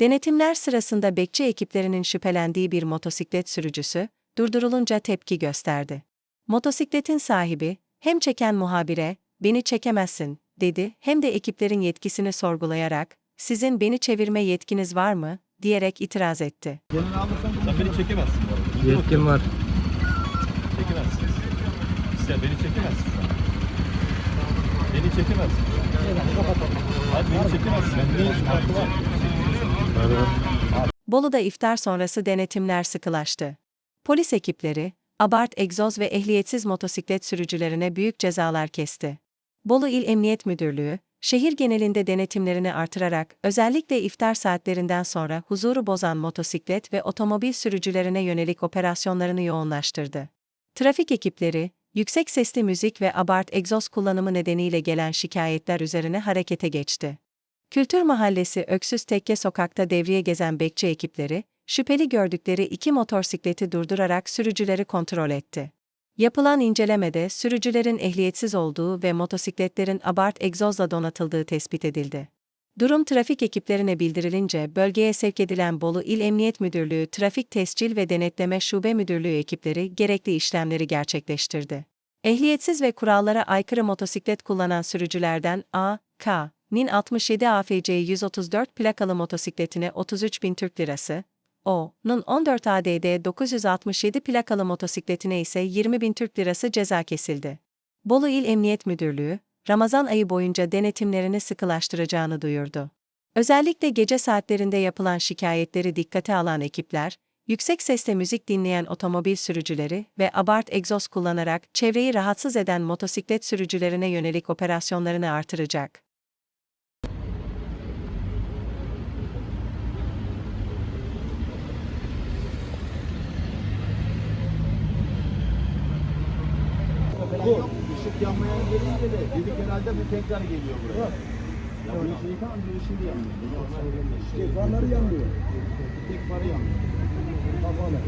Denetimler sırasında bekçi ekiplerinin şüphelendiği bir motosiklet sürücüsü, durdurulunca tepki gösterdi. Motosikletin sahibi, hem çeken muhabire, beni çekemezsin, dedi, hem de ekiplerin yetkisini sorgulayarak, sizin beni çevirme yetkiniz var mı, diyerek itiraz etti. Sen beni çekemezsin Yetkim var. Çekemezsin. Sen beni çekemezsin şu an. Beni çekemezsin. Hadi beni çekemezsin. Ben işim var? Bolu'da iftar sonrası denetimler sıkılaştı. Polis ekipleri, abart egzoz ve ehliyetsiz motosiklet sürücülerine büyük cezalar kesti. Bolu İl Emniyet Müdürlüğü, şehir genelinde denetimlerini artırarak özellikle iftar saatlerinden sonra huzuru bozan motosiklet ve otomobil sürücülerine yönelik operasyonlarını yoğunlaştırdı. Trafik ekipleri, yüksek sesli müzik ve abart egzoz kullanımı nedeniyle gelen şikayetler üzerine harekete geçti. Kültür Mahallesi Öksüz Tekke Sokak'ta devriye gezen bekçi ekipleri, şüpheli gördükleri iki motosikleti durdurarak sürücüleri kontrol etti. Yapılan incelemede sürücülerin ehliyetsiz olduğu ve motosikletlerin abart egzozla donatıldığı tespit edildi. Durum trafik ekiplerine bildirilince bölgeye sevk edilen Bolu İl Emniyet Müdürlüğü Trafik Tescil ve Denetleme Şube Müdürlüğü ekipleri gerekli işlemleri gerçekleştirdi. Ehliyetsiz ve kurallara aykırı motosiklet kullanan sürücülerden A, K, Nin 67 AFC 134 plakalı motosikletine 33 bin Türk Lirası, O.'nun 14 ADD 967 plakalı motosikletine ise 20 bin Türk Lirası ceza kesildi. Bolu İl Emniyet Müdürlüğü, Ramazan ayı boyunca denetimlerini sıkılaştıracağını duyurdu. Özellikle gece saatlerinde yapılan şikayetleri dikkate alan ekipler, yüksek sesle müzik dinleyen otomobil sürücüleri ve abart egzoz kullanarak çevreyi rahatsız eden motosiklet sürücülerine yönelik operasyonlarını artıracak. Bu ışık yanmayan gelince de dedik herhalde bu tekrar geliyor buraya. Ya bu şey tamam bir ışığı yanmıyor. Şey, farları yanmıyor. Bir tek farı yanmıyor. Kapalı.